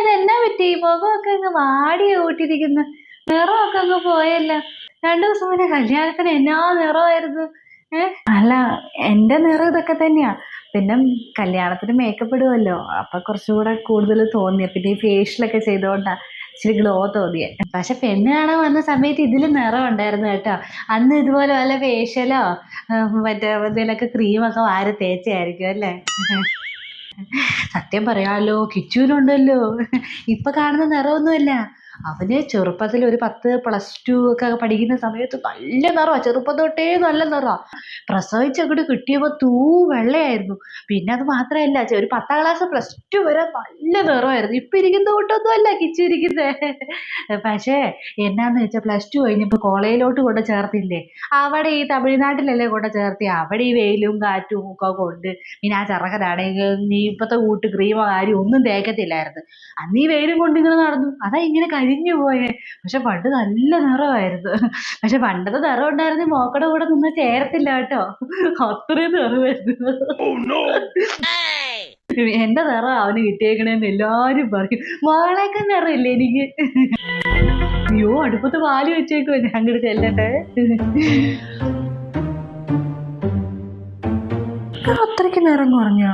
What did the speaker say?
ഇത് എന്നാ പറ്റി? മുഖമൊക്കെ അങ്ങ് വാടി കൂട്ടിരിക്കുന്നു നിറമൊക്കെ അങ്ങ് പോയല്ലോ. രണ്ടു ദിവസം മുന്നേ കല്യാണത്തിന് എന്നാ നിറമായിരുന്നു? ഏഹ് അല്ല എന്റെ നിറം ഇതൊക്കെ തന്നെയാ. പിന്നെ കല്യാണത്തിന് മേക്കപ്പ് ഇടുമല്ലോ അപ്പൊ കുറച്ചുകൂടെ കൂടുതൽ തോന്നിയ. പിന്നെ ഈ ഫേഷ്യലൊക്കെ ചെയ്തോണ്ടാ ഇച്ചിരി ഗ്ലോ തോന്നിയ. പക്ഷെ പെണ്ണ് കാണാൻ വന്ന സമയത്ത് ഇതിൽ നിറം ഉണ്ടായിരുന്നു കേട്ടോ. അന്ന് ഇതുപോലെ വല്ല ഫേഷ്യലോ മറ്റേ എന്തെങ്കിലുമൊക്കെ ക്രീമൊക്കെ വാരി തേച്ചായിരിക്കും അല്ലേ? സത്യം പറയാലോ കിച്ചുവിനുണ്ടല്ലോ ഇപ്പൊ കാണുന്ന നിറമൊന്നുമല്ല. അവന് ചെറുപ്പത്തിൽ ഒരു പത്ത് പ്ലസ് ടു ഒക്കെ പഠിക്കുന്ന സമയത്ത് നല്ല നിറമാണ് ചെറുപ്പം തൊട്ടേ നല്ല നിറമാണ് പ്രസവിച്ചങ്ങോട്ട് കിട്ടിയപ്പോൾ തൂ വെള്ളയായിരുന്നു. പിന്നെ അത് മാത്രമല്ല ഒരു പത്താം ക്ലാസ് പ്ലസ് ടു വരെ നല്ല നിറമായിരുന്നു ഇപ്പൊ ഇരിക്കുന്ന കൂട്ടൊന്നും അല്ല കിച്ചിരിക്കുന്നത് പക്ഷേ എന്നാന്ന് വെച്ചാൽ പ്ലസ് ടു കഴിഞ്ഞപ്പോൾ കോളേജിലോട്ട് കൊണ്ട് ചേർത്തില്ലേ? അവിടെ ഈ തമിഴ്നാട്ടിലല്ലേ കൊണ്ട് ചേർത്തി. അവിടെ ഈ വെയിലും കാറ്റും ഒക്കെ കൊണ്ട്. പിന്നെ ആ ചെറുക്കനാണെങ്കിൽ നീ ഇപ്പത്തെ കൂട്ട് ക്രീമോ കാര്യം ഒന്നും തേക്കത്തില്ലായിരുന്നു. അന്ന് ഈ വെയിലും കൊണ്ട് ഇങ്ങനെ നടന്നു. അതാ ഇങ്ങനെ കരിഞ്ഞു പോയെ പക്ഷെ പണ്ട് നല്ല നിറമായിരുന്നു. പക്ഷെ പണ്ടത്തെ നിറം ഉണ്ടായിരുന്നെ മോക്കടെ കൂടെ നിന്ന് ചേരത്തില്ല കേട്ടോ. അത്രയും നിറമായിരുന്നു. എന്റെ നിറം അവന് കിട്ടിയേക്കണേന്ന് എല്ലാരും പറയും. മോളേക്കെ നിറയില്ലേ എനിക്ക്? അയ്യോ അടുപ്പത്ത് പാൽ വെച്ചേക്കോ ഞാൻ അങ്ങോട്ട് ചെല്ലട്ടെ. അത്രയ്ക്ക് നിറം കുറഞ്ഞോ?